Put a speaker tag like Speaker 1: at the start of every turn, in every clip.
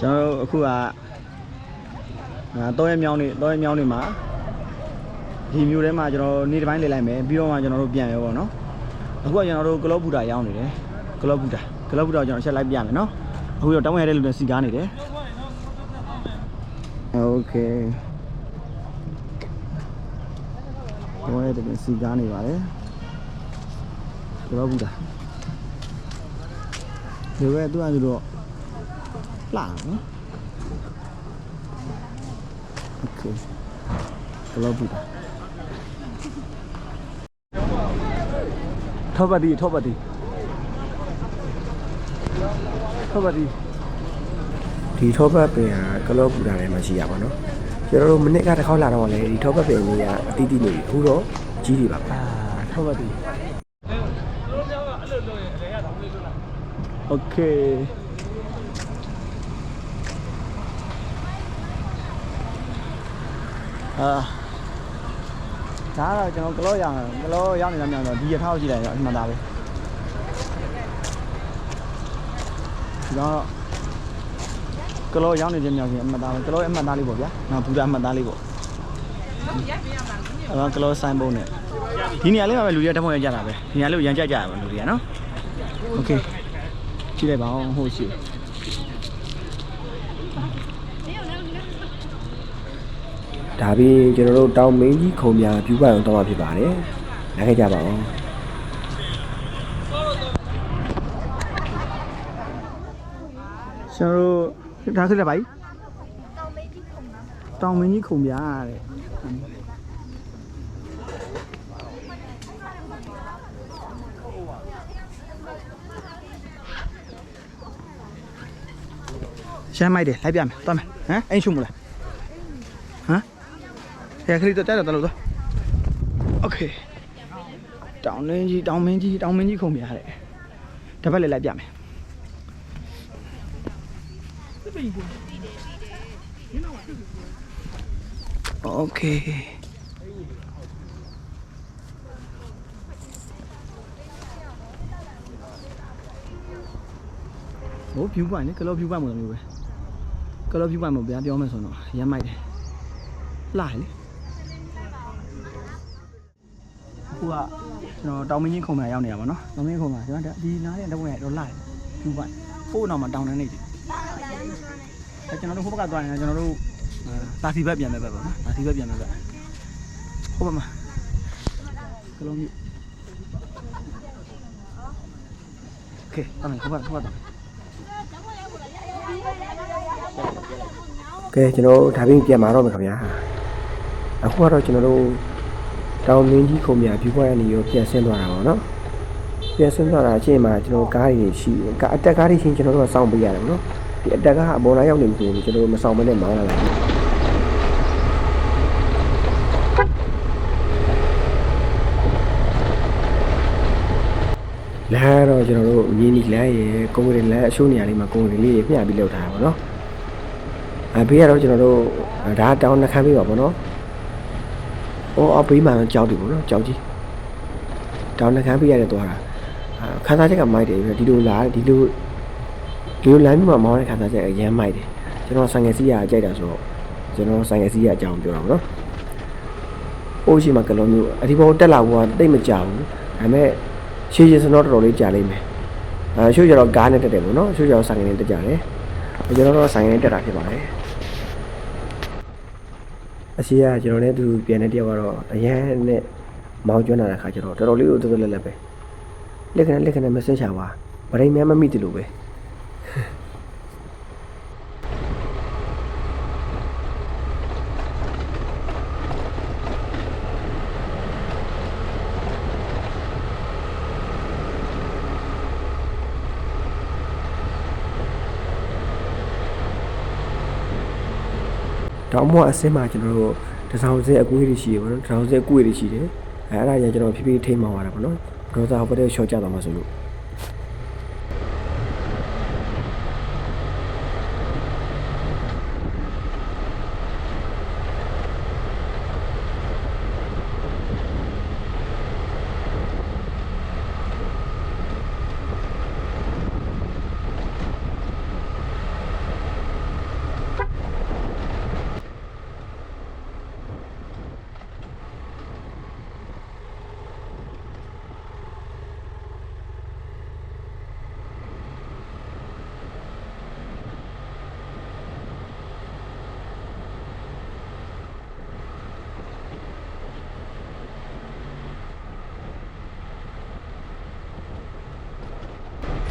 Speaker 1: ကျွန်တော်တို့အခုကအာတော့ရမြောင်းနေတော့ရမြောင်းနေမှာဒီမျိုးထဲမှာကျွန်တော်နေ့တစ်ပိုင်းလေလိုက်မယ်ပြီးတော့မှကျွန်တော်တို့ပြန်ရောပေါ့နော်အခုကကျွန်တော်တို့ကလော့ဘူတာရောက်နေတယ်ကလော့ဘူတာကလော့ဘူတာကိုကျွန်တော်အချက်လိုက်ပြမယ်နော်အခုတော့တောင်းရတဲ့လူတွေစီကားနေတယ်โอเคတောင်းရတဲ့လူစီကားနေပါတယ်ကလော့ဘူတာဒီဘက်သူကသူတော့ လှအောင်နော် Okay ဘယ်လောက်ပြီလဲထောက်ပါဒီထောက်ပါဒီထောက်ပါဒီ
Speaker 2: ဒီထောပတ်ပင်ကကလော့ပူတာထဲမှာရှိရပါတော့ကျွန်တော်တို့မိနစ်ကတစ်ခေါက်လာတော့လေဒီထောပတ်ပင်ကြီးကအတိတိနေပြီအခုတော့ကြီးပြီပါ
Speaker 1: ဗျာထောပတ်ဒီ Okay အာဒါကတော့ကျွန်တော်ကလောရောက်နေကလောရောက်နေတာမြန်တော့ဒီရထားကိုကြည့်လိုက်တော့အမှန်သားပဲဒီတော့ကလောရောက်နေတဲ့မြန်ရှင်အမှန်သားပဲကလောရဲ့အမှန်သားလေးပေါ့ဗျာနော်ဘူတာအမှန်သားလေးပေါ့အဲ့တော့ကလောဆိုင်ပုံးနဲ့ဒီနေရာလေးမှာပဲလူတွေကတက်ဖို့ရကြတာပဲဒီနေရာလေးကိုရမ်းကြကြရပါလူတွေကနော်โอเคကြည့်လိုက်ပါအောင်ဟိုရှိ
Speaker 2: ဒါပြီးကျွန်တော်တို့တောင်မင်းကြီးခုံပြပြူပအောင်တော့မှာဖြစ်ပါတယ်လာခဲ့ကြပါအောင်
Speaker 1: ကျွန်တော်တို့ဒါဆိုလည်းဗာကြီးတောင်မင်းကြီးခုံပြားတဲ့ရှမ်းမိုက်တယ်လိုက်ပြမယ်သွားမယ်ဟမ်အိမ်ရှုံမလားဟမ် ဟဲ့ခရီးတော့တက်တော့တလို့သွားโอเคတောင်မင်းကြီးတောင်မင်းကြီးတောင်မင်းကြီးခုံပြားတဲ့တစ်ပတ်လည်းလိုက်ပြမယ် โอเคဟို view point လေကလော view point မို့လို့မျိုးပဲကလော view point မို့ဗျာပြောမယ်ဆိုတော့ရမ်းမိုက်တယ်လှတယ်လေ ခုကကျွန်တော်တောင်မင်းကြီးခုံမှာရောက်နေတာပါနော်တောင်မင်းခုံမှာကျွန်တော်ဒီနားရဲ့တော့ဝင်တော့လှတယ် view point ပို့တော့မှတောင်တန်းနေတယ်အဲကျွန်တော်တို့ဟိုဘက်ကသွားရင်ကျွန်တော်တို့တာစီဘက်ပြန်မဲ့ဘက်ပေါ့နော်တာစီဘက်ပြန်မဲ့ဘက်ဟိုဘက်မှာကလောမျိုးโอเคတမ်းဟိုဘက်ဟိုဘက်
Speaker 2: ကဲကျွန်တော်တို့ဒါပြီးပြန်มาတော့မယ်ခင်ဗျာအခုကတော့ကျွန်တော်တို့ တောင်မင်းကြီးခုံပြပြူပရနေရောပြန်ဆင်းသွားတာပေါ့နော်ပြန်ဆင်းသွားတာအချိန်မှာကျွန်တော်ကားတွေရှိတယ်ကားအတက်ကားတွေချင်းကျွန်တော်တို့ကစောင့်ပေးရတယ်ပေါ့နော်ဒီအတက်ကားကအပေါ်လာရောက်နေပြီဆိုရင်ကျွန်တော်တို့မစောင့်မနဲ့မောင်းလာလိုက်ဘူးလမ်းကတော့ကျွန်တော်တို့မြင်းနီလမ်းရယ်ကုန်းကလေးလမ်းအရှိုးနေရာလေးမှာကုန်းကလေးလေးမျှပြီးလောက်ထားတာပေါ့နော်အဘေးကတော့ကျွန်တော်တို့ဒါတောင်းနှခမ်းပေးပါပေါ့နော် အော်အဘေးမှာကြောက်တယ်ပေါ့နော်ကြောက်ကြီးတောင်းနှခမ်းပေးရတယ်သွားတာခန်းစားချက်ကမိုက်တယ်ပြီးတော့ဒီလိုလာဒီလိုဒီလိုလမ်းမျိုးမှာမောင်းတဲ့ခန်းစားချက်အရမ်းမိုက်တယ်ကျွန်တော်ဆိုင်ငယ်စီးရကြိုက်တာဆိုတော့ကျွန်တော်ဆိုင်ငယ်စီးရအကြောင်းပြောတာပေါ့နော်အိုးရှိမှာကလုံးမျိုးအဒီဘောတက်လာဘောကတိတ်မကြောက်ဘူးဒါပေမဲ့ရှေးရှင်းစတော့တော်တော်လေးကြာလိမ့်မယ်အဲရှုပ်ကြတော့ကားနဲ့တက်တယ်ပေါ့နော်ရှုပ်ကြတော့ဆိုင်ငယ်နဲ့တက်ကြတယ်ကျွန်တော်တော့ဆိုင်ငယ်နဲ့တက်တာဖြစ်ပါတယ် အရှိကကျွန်တော်နဲ့သူပြန်တဲ့တယောက်ကတော့အရန်နဲ့မောင်းကျွမ်းလာတဲ့ခါကျတော့တော်တော်လေးကိုတော်တော်လက်လက်ပဲလက်ခနဲ့လက်ခနဲ့မစင်ချပါဗရိန်များမမိတယ်လို့ပဲ တောင်မောအစင်းမှာကျွန်တော်တို့တစောင်းစဲအကွေးတွေရှိရပါတော့တစောင်းစဲအကွေးတွေရှိတယ်အဲအဲ့ဒါကြီးကျွန်တော်ဖြည်းဖြည်းထိမ့်မောင်းရတာပေါ့နော်ဒေါသဟိုဘက်ရှော့ကြတော့မှဆိုလို့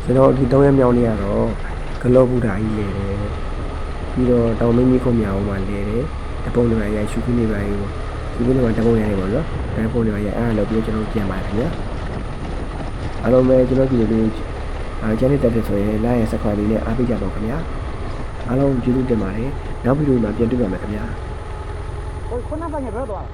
Speaker 2: ကျွန်တော်ဒီ၃ရက်မြောက်နေ့ကတော့ဂလော့ဘူဒါကြီးလေတယ်ပြီးတော့တောင်မင်းကြီးခုမြောင်မှာလေတယ်တပုံတွေရိုက်ရှုခင်းနေပါယူရှုခင်းနေမှာတပုံရိုက်နေပါတော့တပုံတွေရိုက်အဲ့ဒါလို့ပြီးတော့ကျွန်တော်ပြန်ပါတယ်ခင်ဗျာအားလုံးပဲကျွန်တော်ဒီလိုအာကျန်တဲ့တက်တဲ့ဆိုရင် like ရဲ့ subscribe လေးနဲ့အားပေးကြပါဦးခင်ဗျာအားလုံးကျေးဇူးတင်ပါတယ်နောက်ဗီဒီယိုမှာပြန်တွေ့ပါမယ်ခင်ဗျာ
Speaker 1: ခုနကညဘယ်တော့သွား